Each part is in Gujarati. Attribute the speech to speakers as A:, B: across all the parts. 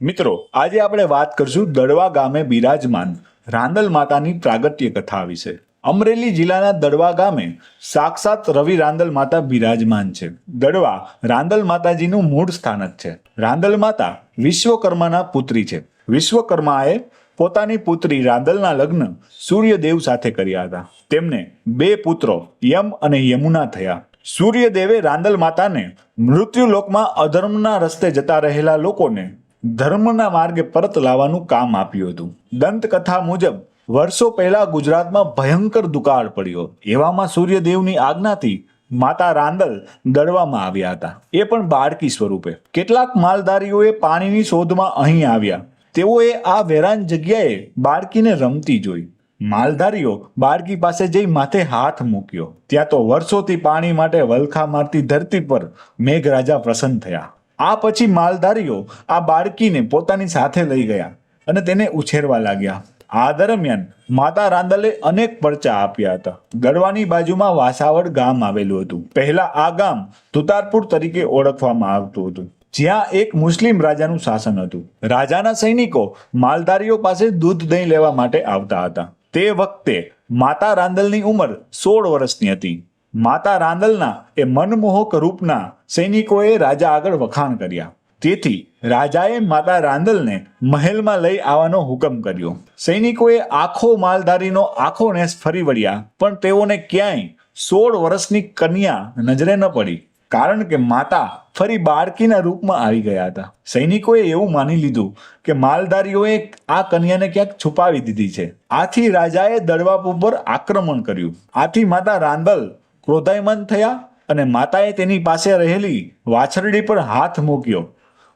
A: મિત્રો, આજે આપણે વાત કરશું દડવા ગામે બિરાજમાન રાંદલ માતાની પ્રાગટ્ય કથા વિશે. અમરેલી જિલ્લાના દડવા ગામે સાક્ષાત રવિ રાંદલ માતા બિરાજમાન છે. દડવા રાંદલ માતાજીનું મૂળ સ્થાનક છે. રાંદલ માતા વિશ્વકર્માના પુત્રી છે. વિશ્વકર્માએ પોતાની પુત્રી રાંદલના લગ્ન સૂર્યદેવ સાથે કર્યા હતા. તેમને બે પુત્રો, યમ અને યમુના થયા. સૂર્યદેવે રાંદલ માતાને મૃત્યુલોકમાં અધર્મના રસ્તે જતા રહેલા લોકોને ધર્મના માર્ગે પરત લાવવાનું કામ આપ્યું હતું. દંતકથા મુજબ, વર્ષો પહેલા ગુજરાતમાં ભયંકર દુકાળ પડ્યો. એવામાં સૂર્યદેવની આજ્ઞાથી માતા રાંદલ દળવામાં આવ્યા હતા. એ પણ બાળકી સ્વરૂપે. કેટલાક માલધારીઓએ પાણીની શોધમાં અહીં આવ્યા. તેઓએ આ વેરાન જગ્યાએ બાળકીને રમતી જોઈ. માલધારીઓ બાળકી પાસે જઈ માથે હાથ મૂક્યો. ત્યાં તો વર્ષોથી પાણી માટે વલખા મારતી ધરતી પર મેઘરાજા પ્રસન્ન થયા. આ પછી માલધારીઓ આ બાળકીને પોતાની સાથે લઈ ગયા અને તેને ઉછેરવા લાગ્યા. આ દરમિયાન માતા રાંદલે અનેક પરચા આપ્યા હતા. ગઢવાની બાજુમાં વાસાવડ ગામ આવેલું હતું. પહેલા આ ગામ તુતારપુર તરીકે ઓળખવામાં આવતું હતું. જ્યાં એક મુસ્લિમ રાજાનું શાસન હતું. રાજાના સૈનિકો માલધારીઓ પાસે દૂધ દહીં લેવા માટે આવતા હતા. તે વખતે માતા રાંદલની ઉંમર સોળ વર્ષની હતી. માતા રાંદલના એ મનમોહક રૂપના સૈનિકોએ રાજા આગળ વખાણ કર્યા. તેથી રાજાએ માતા રાંદલને મહેલમાં લઈ આવવાનો હુકમ કર્યો. સૈનિકોએ આખો માલધારીનો આખો નેસ ફરી વળ્યા, પણ તેઓને ક્યાંય સોળ વર્ષની કન્યા નજરે ન પડી, કારણ કે માતા ફરી બાળકીના રૂપમાં આવી ગયા હતા. સૈનિકોએ એવું માની લીધું કે માલધારીઓએ આ કન્યાને ક્યાંક છુપાવી દીધી છે. આથી રાજાએ દળવાપ ઉપર આક્રમણ કર્યું. આથી માતા રાંદલ ક્રોધાયમાન થયા અને માતાએ તેની પાસે રહેલી વાછરડી પર હાથ મૂક્યો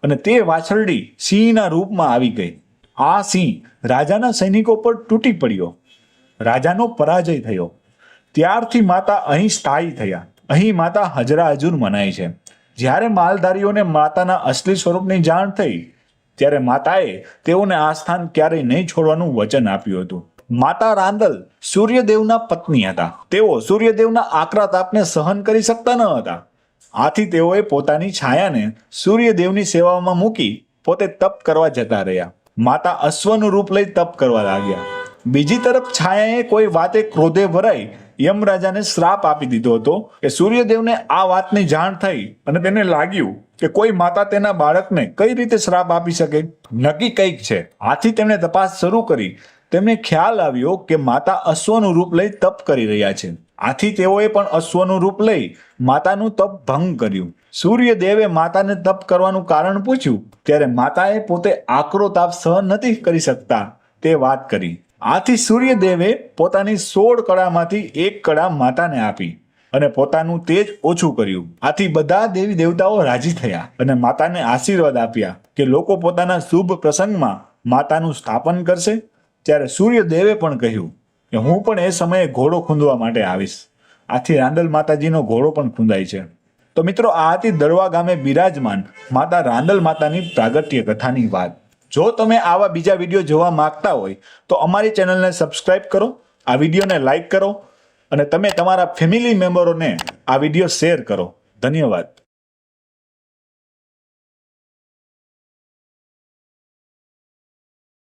A: અને તે વાછરડી સિંહના રૂપમાં આવી ગઈ. આ સિંહ રાજાના સૈનિકો પર તૂટી પડ્યો. રાજાનો પરાજય થયો. ત્યારથી માતા અહીં સ્થાયી થયા. અહીં માતા હજરા હજુર મનાય છે. જ્યારે માલધારીઓને માતાના અસલી સ્વરૂપની જાણ થઈ, ત્યારે માતાએ તેઓને આ સ્થાન ક્યારેય નહીં છોડવાનું વચન આપ્યું હતું. માતા રાંદલ સૂર્યદેવના પત્ની હતા. તેઓ સૂર્યદેવના આકરા તાપને સહન કરી શકતા ન હતા. આથી તેઓએ પોતાની છાયાને સૂર્યદેવની સેવામાં મૂકી પોતે તપ કરવા જતા રહ્યા. માતા અશ્વનું રૂપ લઈ તપ કરવા લાગ્યા. બીજી તરફ છાયાએ કોઈ વાતે ક્રોધે ભરાઈ યમરાજાને શ્રાપ આપી દીધો હતો કે સૂર્યદેવને આ વાતની જાણ થઈ અને તેને લાગ્યું કે કોઈ માતા તેના બાળકને કઈ રીતે શ્રાપ આપી શકે? નક્કી કંઈક છે. આથી તેમણે તપાસ શરૂ કરી તેમને ખ્યાલ આવ્યો કે માતા અશ્વનું રૂપ લઈ તપ કરી રહ્યા છે. આથી તેઓએ પણ અશ્વનું રૂપ લઈ માતાનું તપ ભંગ કર્યું. સૂર્યદેવે માતાને તપ કરવાનું કારણ પૂછ્યું, ત્યારે માતાએ પોતે આકરો તાપ સહન નથી કરી શકતા તે વાત કરી. આથી સૂર્યદેવે પોતાની સોળ કળામાંથી એક કળા માતાને આપી અને પોતાનું તેજ ઓછું કર્યું. આથી બધા દેવી દેવતાઓ રાજી થયા અને માતાને આશીર્વાદ આપ્યા કે લોકો પોતાના શુભ પ્રસંગમાં માતાનું સ્થાપન કરશે ત્યારે સૂર્યદેવે પણ કહ્યું કે હું પણ એ સમયે ઘોડો ખૂંદવા માટે આવીશ. આથી રાંદલ માતાજીનો ઘોડો પણ ખૂંદાય છે. તો મિત્રો, આ હતી દળવા ગામે બિરાજમાન માતા રાંદલ માતાની પ્રાગટ્ય કથાની વાત. જો તમે આવા બીજા વીડિયો જોવા માંગતા હોય, તો અમારી ચેનલને સબસ્ક્રાઇબ કરો, આ વિડીયોને લાઇક કરો અને તમે તમારા ફેમિલી મેમ્બરોને આ વીડિયો શેર કરો. ધન્યવાદ.